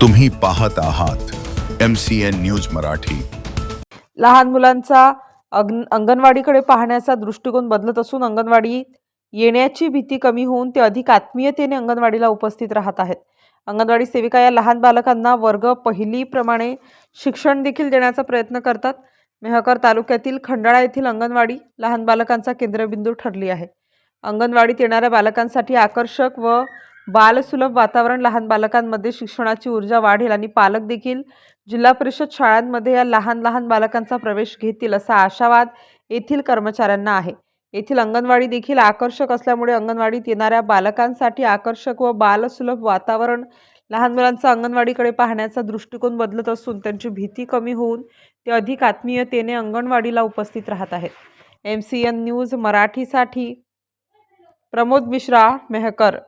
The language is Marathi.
तुम्ही पाहत आहात M C N news Marathi. लहान मुलांचा अग्न अंगणवाडीकडे पाहण्याचा दृष्टिकोन बदलत असून अंगणवाडी येण्याची भीती कमी होऊन ते अधिक आत्मीयतेने अंगणवाडीला उपस्थित राहत आहेत. अंगणवाडी सेविका या लहान बालकांना वर्ग पहिलीप्रमाणे शिक्षण देखील देण्याचा प्रयत्न करतात. मेहकर तालुक्यातील खंडाळा येथील अंगणवाडी लहान बालकांचा केंद्रबिंदू ठरली आहे. अंगणवाडीत येणाऱ्या बालकांसाठी आकर्षक व बालसुलभ वातावरण लहान बालकांमध्ये शिक्षणाची ऊर्जा वाढेल आणि पालक देखील जिल्हा परिषद शाळांमध्ये या लहान लहान बालकांचा प्रवेश घेतील असा आशावाद येथील कर्मचाऱ्यांना आहे. येथील अंगणवाडी देखील आकर्षक असल्यामुळे अंगणवाडीत येणाऱ्या बालकांसाठी आकर्षक व बालसुलभ वातावरण लहान मुलांचा अंगणवाडीकडे पाहण्याचा दृष्टिकोन बदलत असून त्यांची भीती कमी होऊन ते अधिक आत्मीयतेने अंगणवाडीला उपस्थित राहत आहेत. एम सी एन न्यूज मराठीसाठी प्रमोद मिश्रा मेहकर.